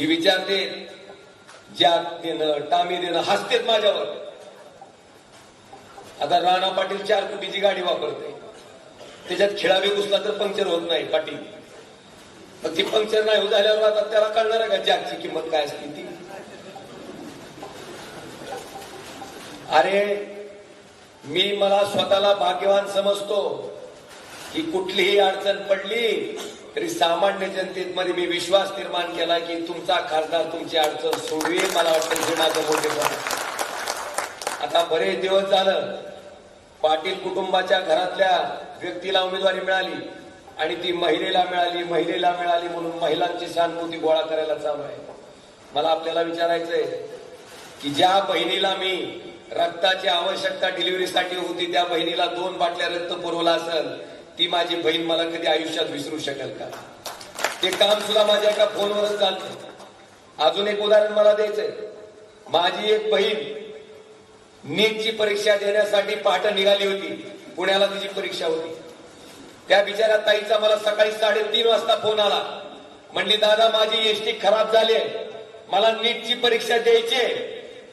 ही विचारते ज्यात देणं टामी देणं हसतेत माझ्यावर. आता राणा पाटील चार कोटीची गाडी वापरते त्याच्यात खिळावे घुसला तर पंक्चर होत नाही पाटील. मग ती पंक्चर नाही होत झाल्यावर आता त्याला कळणार आहे का जॅकची किंमत काय असते ती? अरे मी मला स्वतःला भाग्यवान समजतो. की कुठलीही अडचण पडली तरी सामान्य जनतेमध्ये मी विश्वास निर्माण केला की तुमचा खासदार तुमची अडचण सोडवी मला वाटतं हे माझं मोठेपण आता बरेच दिवस झालं पाटील कुटुंबाच्या घरातल्या व्यक्तीला उमेदवारी मिळाली आणि ती महिलेला मिळाली महिलेला मिळाली म्हणून महिलांची सहानुभूती गोळा करायला चालू आहे. मला आपल्याला विचारायचंय की ज्या बहिणीला मी रक्ताची आवश्यकता डिलिव्हरीसाठी होती त्या बहिणीला दोन बाटल्या रक्त पुरवला असेल ती माझी बहीण मला कधी आयुष्यात विसरू शकेल का? ते काम सुद्धा माझ्या एका फोनवरच चालतं. अजून एक उदाहरण मला द्यायचंय. माझी एक बहीण नीटची परीक्षा देण्यासाठी पहाटे निघाली होती. पुण्याला तिची परीक्षा होती. त्या बिचाऱ्या ताईचा मला सकाळी साडेतीन वाजता फोन आला. म्हणली दादा माझी एसटी खराब झाली आहे. मला नीटची परीक्षा द्यायची आहे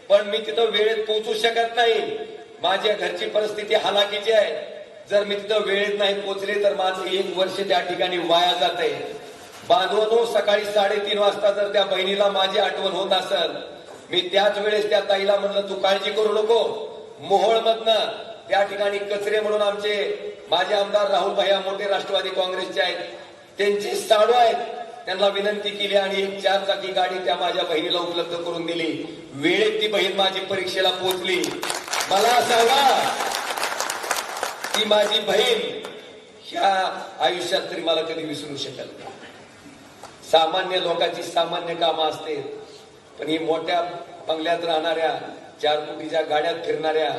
पण मी तिथं वेळेत पोहोचू शकत नाही. माझ्या घरची परिस्थिती हालाकीची आहे. जर मी तिथं वेळेत नाही पोचले तर माझं एक वर्ष त्या ठिकाणी वाया जात आहे बांधवनो सकाळी साडेतीन वाजता जर त्या बहिणीला माझी आठवण होत असेल मी त्याच वेळेस त्या ताईला म्हणलं तू काळजी करू नको. मोहोळ मधनं त्या ठिकाणी कचरे म्हणून आमचे माझे आमदार राहुल भैया मोठे राष्ट्रवादी काँग्रेसचे आहेत. त्यांची साडू आहेत. त्यांना विनंती केली आणि एक चार चाकी गाडी त्या माझ्या बहिणीला उपलब्ध करून दिली. वेळेत ती बहीण माझी परीक्षेला पोहोचली मला सांगा ती माझी बहीण ह्या आयुष्यात तरी मला कधी विसरू शकेल सामान्य लोकांची सामान्य कामं असते पण ही मोठ्या बंगल्यात राहणाऱ्या चार कोटीच्या गाड्यात फिरणाऱ्या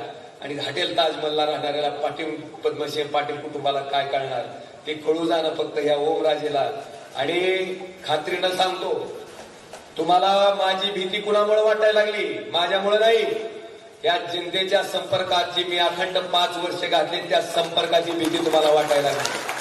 आणि हॉटेल ताजमहलला राहणाऱ्याला पाटील पद्मसिंह पाटील कुटुंबाला काय कळणार? ते कळू जाणं फक्त ह्या ओमराजेला. आणि खात्रीनं सांगतो तुम्हाला माझी भीती कुणामुळे वाटायला लागली? माझ्यामुळे नाही. या जनतेच्या संपर्कात जी मी अखंड पाच वर्ष घातली त्या संपर्काची भीती तुम्हाला वाटायला लागली.